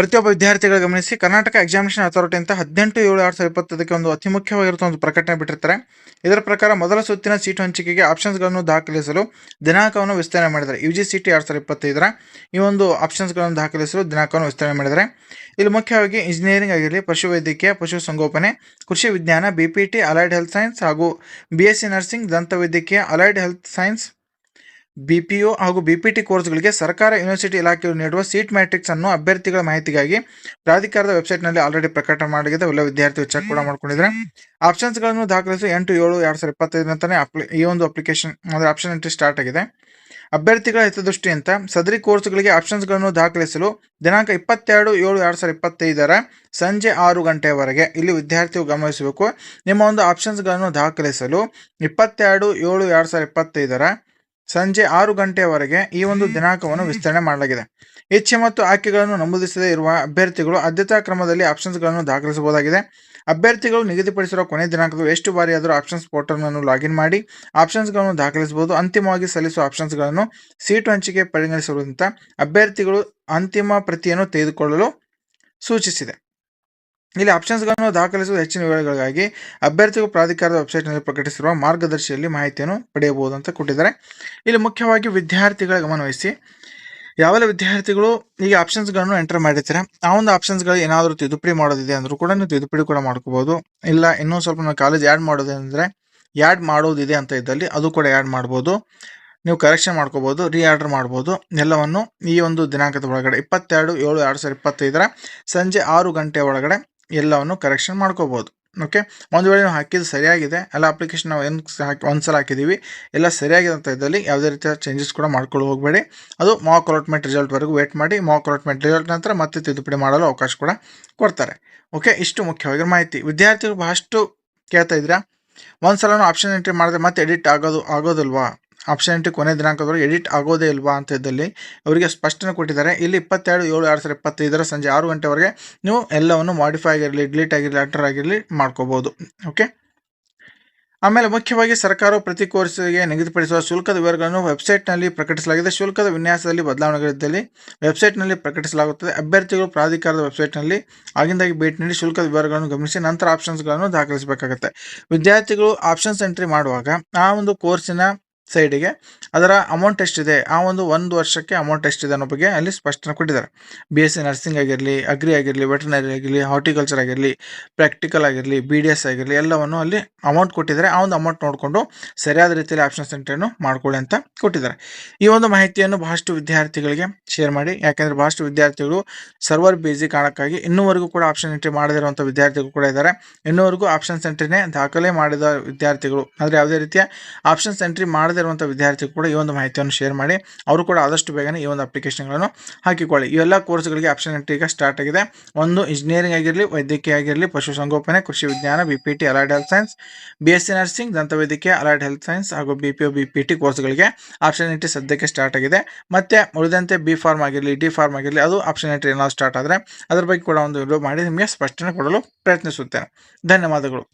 ಪ್ರತಿಯೊಬ್ಬ ವಿದ್ಯಾರ್ಥಿಗಳು ಗಮನಿಸಿ ಕರ್ನಾಟಕ ಎಕ್ಸಾಮಿನೇಷನ್ ಅಥಾರಿಟಿ ಅಂತ ಹದಿನೆಂಟು ಏಳು ಎರಡು ಸಾವಿರದ ಇಪ್ಪತ್ತದಕ್ಕೆ ಒಂದು ಅತಿ ಮುಖ್ಯವಾಗಿರುವಂಥ ಒಂದು ಪ್ರಕಟಣೆ ಬಿಟ್ಟಿರ್ತಾರೆ. ಇದರ ಪ್ರಕಾರ ಮೊದಲ ಸುತ್ತಿನ ಸೀಟು ಹಂಚಿಕೆಗೆ ಆಪ್ಷನ್ಸ್ಗಳನ್ನು ದಾಖಲಿಸಲು ದಿನಾಂಕವನ್ನು ವಿಸ್ತರಣೆ ಮಾಡಿದ್ದಾರೆ. ಯು ಜಿ ಸಿ ಟಿ ಎರಡು ಸಾವಿರದ ಇಪ್ಪತ್ತೈದರ ಈ ಒಂದು ಆಪ್ಷನ್ಸ್ಗಳನ್ನು ದಾಖಲಿಸಲು ದಿನಾಂಕವನ್ನು ವಿಸ್ತರಣೆ ಮಾಡಿದ್ದಾರೆ. ಇಲ್ಲಿ ಮುಖ್ಯವಾಗಿ ಇಂಜಿನಿಯರಿಂಗ್ ಆಗಿರಲಿ, ಪಶುವೈದ್ಯಕೀಯ ಪಶುಸಂಗೋಪನೆ ಕೃಷಿ ವಿಜ್ಞಾನ B P T allied health science ಹಾಗೂ ಬಿ ಎಸ್ ಸಿ ನರ್ಸಿಂಗ್ ದಂತವೈದ್ಯಕೀಯ ಅಲೈಡ್ ಹೆಲ್ತ್ ಸೈನ್ಸ್ ಬಿ ಹಾಗೂ ಬಿಪಿಟಿ ಕೋರ್ಸ್ಗಳಿಗೆ ಸರ್ಕಾರ, ಯೂನಿವರ್ಸಿಟಿ ಇಲಾಖೆಯು ನೀಡುವ ಸೀಟ್ ಮ್ಯಾಟ್ರಿಕ್ಸ್ ಅನ್ನು ಅಭ್ಯರ್ಥಿಗಳ ಮಾಹಿತಿಗಾಗಿ ಪ್ರಾಧಿಕಾರದ ವೆಬ್ಸೈಟ್ನಲ್ಲಿ ಆಲ್ರೆಡಿ ಪ್ರಕಟ ಮಾಡಿದೆ ಎಲ್ಲ ವಿದ್ಯಾರ್ಥಿಗಳು ಚೆಕ್ ಕೂಡ ಮಾಡ್ಕೊಂಡಿದ್ದಾರೆ. ಆಪ್ಷನ್ಸ್ಗಳನ್ನು ದಾಖಲಿಸಿ ಎಂಟು ಏಳು ಎರಡು ಸಾವಿರದ ತಾನೇ ಅಪ್ಲಿ ಈ ಒಂದು ಅಪ್ಲಿಕೇಶನ್ ಅಂದರೆ ಆಪ್ಷನ್ ಎಂಟ್ರಿ ಸ್ಟಾರ್ಟ್ ಆಗಿದೆ. ಅಭ್ಯರ್ಥಿಗಳ ಹಿತದೃಷ್ಟಿಯಿಂದ ಸದರಿ ಕೋರ್ಸ್ಗಳಿಗೆ ಆಪ್ಷನ್ಸ್ಗಳನ್ನು ದಾಖಲಿಸಲು ದಿನಾಂಕ ಇಪ್ಪತ್ತೆರಡು ಏಳು ಎರಡು ಸಾವಿರದ ಇಪ್ಪತ್ತೈದರ ಸಂಜೆ ಆರು ಗಂಟೆಯವರೆಗೆ ಇಲ್ಲಿ ವಿದ್ಯಾರ್ಥಿಗಳು ಗಮನಿಸಬೇಕು. ನಿಮ್ಮ ಒಂದು ಆಪ್ಷನ್ಸ್ಗಳನ್ನು ದಾಖಲಿಸಲು ಇಪ್ಪತ್ತೆರಡು ಏಳು ಎರಡು ಸಾವಿರದ ಇಪ್ಪತ್ತೈದರ ಸಂಜೆ ಆರು ಗಂಟೆಯವರೆಗೆ ಈ ಒಂದು ದಿನಾಂಕವನ್ನು ವಿಸ್ತರಣೆ ಮಾಡಲಾಗಿದೆ. ಇಚ್ಛೆ ಮತ್ತು ಆಯ್ಕೆಗಳನ್ನು ನಮೂದಿಸದೇ ಇರುವ ಅಭ್ಯರ್ಥಿಗಳು ಆದ್ಯತಾ ಕ್ರಮದಲ್ಲಿ ಆಪ್ಷನ್ಸ್ಗಳನ್ನು ದಾಖಲಿಸಬಹುದಾಗಿದೆ. ಅಭ್ಯರ್ಥಿಗಳು ನಿಗದಿಪಡಿಸಿರುವ ಕೊನೆ ದಿನಾಂಕದ ಎಷ್ಟು ಬಾರಿಯಾದರೂ ಆಪ್ಷನ್ಸ್ ಪೋರ್ಟಲ್ನನ್ನು ಲಾಗಿನ್ ಮಾಡಿ ಆಪ್ಷನ್ಸ್ಗಳನ್ನು ದಾಖಲಿಸಬಹುದು. ಅಂತಿಮವಾಗಿ ಸಲ್ಲಿಸುವ ಆಪ್ಷನ್ಸ್ಗಳನ್ನು ಸೀಟು ಹಂಚಿಕೆ ಪರಿಗಣಿಸಿರುವಂಥ ಅಭ್ಯರ್ಥಿಗಳು ಅಂತಿಮ ಪ್ರತಿಯನ್ನು ತೆಗೆದುಕೊಳ್ಳಲು ಸೂಚಿಸಿದೆ. ಇಲ್ಲಿ ಆಪ್ಷನ್ಸ್ಗಳನ್ನು ದಾಖಲಿಸುವ ಹೆಚ್ಚಿನ ವಿವರಗಳಿಗಾಗಿ ಅಭ್ಯರ್ಥಿಗಳು ಪ್ರಾಧಿಕಾರದ ವೆಬ್ಸೈಟ್ನಲ್ಲಿ ಪ್ರಕಟಿಸಿರುವ ಮಾರ್ಗದರ್ಶಿಯಲ್ಲಿ ಮಾಹಿತಿಯನ್ನು ಪಡೆಯಬಹುದು ಅಂತ ಕೊಟ್ಟಿದ್ದಾರೆ. ಇಲ್ಲಿ ಮುಖ್ಯವಾಗಿ ವಿದ್ಯಾರ್ಥಿಗಳ ಗಮನವಹಿಸಿ ಯಾವೆಲ್ಲ ವಿದ್ಯಾರ್ಥಿಗಳು ಈಗ ಆಪ್ಷನ್ಸ್ಗಳನ್ನು ಎಂಟರ್ ಮಾಡಿರ್ತಾರೆ? ಆ ಒಂದು ಆಪ್ಷನ್ಸ್ಗಳು ಏನಾದರೂ ತಿದ್ದುಪಡಿ ಮಾಡೋದಿದೆ ಅಂದರೂ ಕೂಡ ನೀವು ತಿದ್ದುಪಡಿ ಕೂಡ ಮಾಡ್ಕೋಬೋದು ಇಲ್ಲ ಇನ್ನೂ ಸ್ವಲ್ಪ ನಾವು ಕಾಲೇಜ್ ಆ್ಯಡ್ ಮಾಡೋದು ಅಂದರೆ ಆ್ಯಡ್ ಮಾಡೋದಿದೆ ಅಂತ ಇದ್ದಲ್ಲಿ ಅದು ಕೂಡ ಆ್ಯಡ್ ಮಾಡ್ಬೋದು. ನೀವು ಕರೆಕ್ಷನ್ ಮಾಡ್ಕೋಬೋದು ರೀ ಆರ್ಡರ್ ಮಾಡ್ಬೋದು. ಎಲ್ಲವನ್ನು ಈ ಒಂದು ದಿನಾಂಕದ ಒಳಗಡೆ ಇಪ್ಪತ್ತೆರಡು, ಏಳು, ಎರಡು ಸಾವಿರದ ಇಪ್ಪತ್ತೈದರ ಸಂಜೆ ಆರು ಗಂಟೆ ಒಳಗಡೆ ಎಲ್ಲವನ್ನು ಕರೆಕ್ಷನ್ ಮಾಡ್ಕೋಬೋದು. ಓಕೆ ಒಂದು ವೇಳೆ ನಾವು ಹಾಕಿದ್ದು ಸರಿಯಾಗಿದೆ, ಎಲ್ಲ ಅಪ್ಲಿಕೇಶನ್ ನಾವು ಏನು ಹಾಕಿ, ಒಂದು ಸಲ ಹಾಕಿದ್ದೀವಿ ಎಲ್ಲ ಸರಿಯಾಗಿದೆ ಅಂತ ಇದ್ದಲ್ಲಿ ಯಾವುದೇ ರೀತಿಯ ಚೇಂಜಸ್ ಕೂಡ ಮಾಡ್ಕೊಂಡು ಹೋಗಬೇಡಿ. ಅದು ಮಾಕ್ ಅಲಾಟ್ಮೆಂಟ್ ರಿಸಲ್ಟ್ವರೆಗೂ ವೇಟ್ ಮಾಡಿ ಮಾಕ್ ಅಲಾಟ್ಮೆಂಟ್ ರಿಸಲ್ಟ್ ನಂತರ ಮತ್ತೆ ತಿದ್ದುಪಡಿ ಮಾಡಲು ಅವಕಾಶ ಕೂಡ ಕೊಡ್ತಾರೆ. ಓಕೆ ಇಷ್ಟು ಮುಖ್ಯವಾಗಿರೋ ಮಾಹಿತಿ. ವಿದ್ಯಾರ್ಥಿಗಳು ಬಹಳಷ್ಟು ಕೇಳ್ತಾ ಇದ್ದೀರಾ? ಒಂದು ಸಲ ಆಪ್ಷನ್ ಎಂಟ್ರಿ ಮಾಡಿದ್ರೆ ಮತ್ತೆ ಎಡಿಟ್ ಆಗೋದು, ಆಗೋದಿಲ್ವಾ? ಆಪ್ಷನ್ ಎಂಟ್ರಿ ಕೊನೆ ದಿನಾಂಕದವರೆಗೆ ಎಡಿಟ್ ಆಗೋದೇ ಇಲ್ವಾ ಅಂತ ಇದ್ದಲ್ಲಿ ಅವರಿಗೆ ಸ್ಪಷ್ಟನೆ ಕೊಟ್ಟಿದ್ದಾರೆ. ಇಲ್ಲಿ ಇಪ್ಪತ್ತೆರಡು, ಏಳು, ಎರಡು ಸಾವಿರದ ಇಪ್ಪತ್ತೈದರ ಸಂಜೆ ಆರು ಗಂಟೆವರೆಗೆ ನೀವು ಎಲ್ಲವನ್ನು ಮಾಡಿಫೈ ಆಗಿರಲಿ ಡಿಲೀಟ್ ಆಗಿರಲಿ ಅಲ್ಟರ್ ಆಗಿರಲಿ ಮಾಡ್ಕೋಬೋದು. ಓಕೆ ಆಮೇಲೆ ಮುಖ್ಯವಾಗಿ ಸರ್ಕಾರವು ಪ್ರತಿ ಕೋರ್ಸ್ಗೆ ನಿಗದಿಪಡಿಸುವ ಶುಲ್ಕದ ವಿವರಗಳನ್ನು ವೆಬ್ಸೈಟ್ನಲ್ಲಿ ಪ್ರಕಟಿಸಲಾಗಿದೆ. ಶುಲ್ಕದ ವಿನ್ಯಾಸದಲ್ಲಿ ಬದಲಾವಣೆಗಳಿದ್ದಲ್ಲಿ ವೆಬ್ಸೈಟ್ನಲ್ಲಿ ಪ್ರಕಟಿಸಲಾಗುತ್ತದೆ. ಅಭ್ಯರ್ಥಿಗಳು ಪ್ರಾಧಿಕಾರದ ವೆಬ್ಸೈಟ್ನಲ್ಲಿ ಆಗಿಂದಾಗಿ ಭೇಟಿ ನೀಡಿ ಶುಲ್ಕದ ವಿವರಗಳನ್ನು ಗಮನಿಸಿ ನಂತರ ಆಪ್ಷನ್ಸ್ಗಳನ್ನು ದಾಖಲಿಸಬೇಕಾಗುತ್ತೆ. ವಿದ್ಯಾರ್ಥಿಗಳು ಆಪ್ಷನ್ಸ್ ಎಂಟ್ರಿ ಮಾಡುವಾಗ ಆ ಒಂದು ಕೋರ್ಸಿನ ಸೈಡಿಗೆ ಅದರ ಅಮೌಂಟ್ ಎಷ್ಟಿದೆ? ಆ ಒಂದು ಒಂದು ವರ್ಷಕ್ಕೆ ಅಮೌಂಟ್ ಎಷ್ಟಿದೆ ಅನ್ನೋ ಬಗ್ಗೆ ಅಲ್ಲಿ ಸ್ಪಷ್ಟನೆ ಕೊಟ್ಟಿದ್ದಾರೆ. ಬಿ ಎಸ್ ಸಿ ನರ್ಸಿಂಗ್ ಆಗಿರಲಿ ಅಗ್ರಿ ಆಗಿರಲಿ ವೆಟರ್ನರಿ ಆಗಿರಲಿ ಹಾರ್ಟಿಕಲ್ಚರ್ ಆಗಿರಲಿ ಪ್ರಾಕ್ಟಿಕಲ್ ಆಗಿರಲಿ ಬಿ ಡಿ ಎಸ್ ಆಗಿರಲಿ, ಎಲ್ಲವನ್ನು ಅಲ್ಲಿ ಅಮೌಂಟ್ ಕೊಟ್ಟಿದ್ದಾರೆ. ಆ ಒಂದು ಅಮೌಂಟ್ ನೋಡಿಕೊಂಡು ಸರಿಯಾದ ರೀತಿಯಲ್ಲಿ ಆಪ್ಷನ್ ಸೆಂಟ್ರಿಯನ್ನು ಮಾಡ್ಕೊಳ್ಳಿ ಅಂತ ಕೊಟ್ಟಿದ್ದಾರೆ. ಈ ಒಂದು ಮಾಹಿತಿಯನ್ನು ಬಹಳಷ್ಟು ವಿದ್ಯಾರ್ಥಿಗಳಿಗೆ ಶೇರ್ ಮಾಡಿ. ಯಾಕೆಂದರೆ ಬಹಳಷ್ಟು ವಿದ್ಯಾರ್ಥಿಗಳು ಸರ್ವರ್ ಬೇಸಿ ಕಾರಣಕ್ಕಾಗಿ ಇನ್ನೂವರೆಗೂ ಕೂಡ ಆಪ್ಷನ್ ಎಂಟ್ರಿ ಮಾಡದಿರುವಂಥ ವಿದ್ಯಾರ್ಥಿಗಳು ಕೂಡ ಇದ್ದಾರೆ. ಇನ್ನೂವರೆಗೂ ಆಪ್ಷನ್ಸ್ ಎಂಟ್ರಿನೇ ದಾಖಲೆ ಮಾಡಿದ ವಿದ್ಯಾರ್ಥಿಗಳು. ಅಂದರೆ ಯಾವುದೇ ರೀತಿಯ ಆಪ್ಷನ್ಸ್ ಎಂಟ್ರಿ ಮಾಡದೇ ಇರುವಂಥ ವಿದ್ಯಾರ್ಥಿಗಳು ಕೂಡ ಈ ಒಂದು ಮಾಹಿತಿಯನ್ನು ಶೇರ್ ಮಾಡಿ, ಅವರು ಕೂಡ ಆದಷ್ಟು ಬೇಗನೆ ಈ ಒಂದು ಅಪ್ಲಿಕೇಶನ್ಗಳನ್ನು ಹಾಕಿಕೊಳ್ಳಿ. ಇವೆಲ್ಲ ಕೋರ್ಸ್ಗಳಿಗೆ ಆಪ್ಷನ್ ಎಂಟ್ರಿ ಈಗ ಸ್ಟಾರ್ಟ್ ಆಗಿದೆ. ಒಂದು ಇಂಜಿನಿಯರಿಂಗ್ ಆಗಿರಲಿ, ವೈದ್ಯಕೀಯ ಆಗಿರಲಿ, ಪಶುಸಂಗೋಪನೆ, ಕೃಷಿ ವಿಜ್ಞಾನ B P T allied health science B S C nursing ದಂತವೈದ್ಯಕೀಯ allied health science ಹಾಗೂ B P O B P T ಕೋರ್ಸ್ಗಳಿಗೆ ಆಪ್ಷನ್ ಎಂಟ್ರಿ ಸದ್ಯಕ್ಕೆ ಸ್ಟಾರ್ಟ್ ಆಗಿದೆ. ಮತ್ತೆ ಉಳಿದಂತೆ ಬಿ ಫಾರ್ಮ್ ಆಗಿರಲಿ ಡಿ ಫಾರ್ಮ್ ಆಗಿರಲಿ, ಅದು ಆಪ್ಷನ್ ಎಂಟ್ರಿ ಏನಾದ್ರು ಸ್ಟಾರ್ಟ್ ಆದರೆ ಅದರ ಬಗ್ಗೆ ಕೂಡ ಒಂದು ವಿಡಿಯೋ ಮಾಡಿ, ನಿಮಗೆ ಸ್ಪಷ್ಟನೆ ಕೊಡಲು ಪ್ರಯತ್ನಿಸುತ್ತೇನೆ. ಧನ್ಯವಾದಗಳು.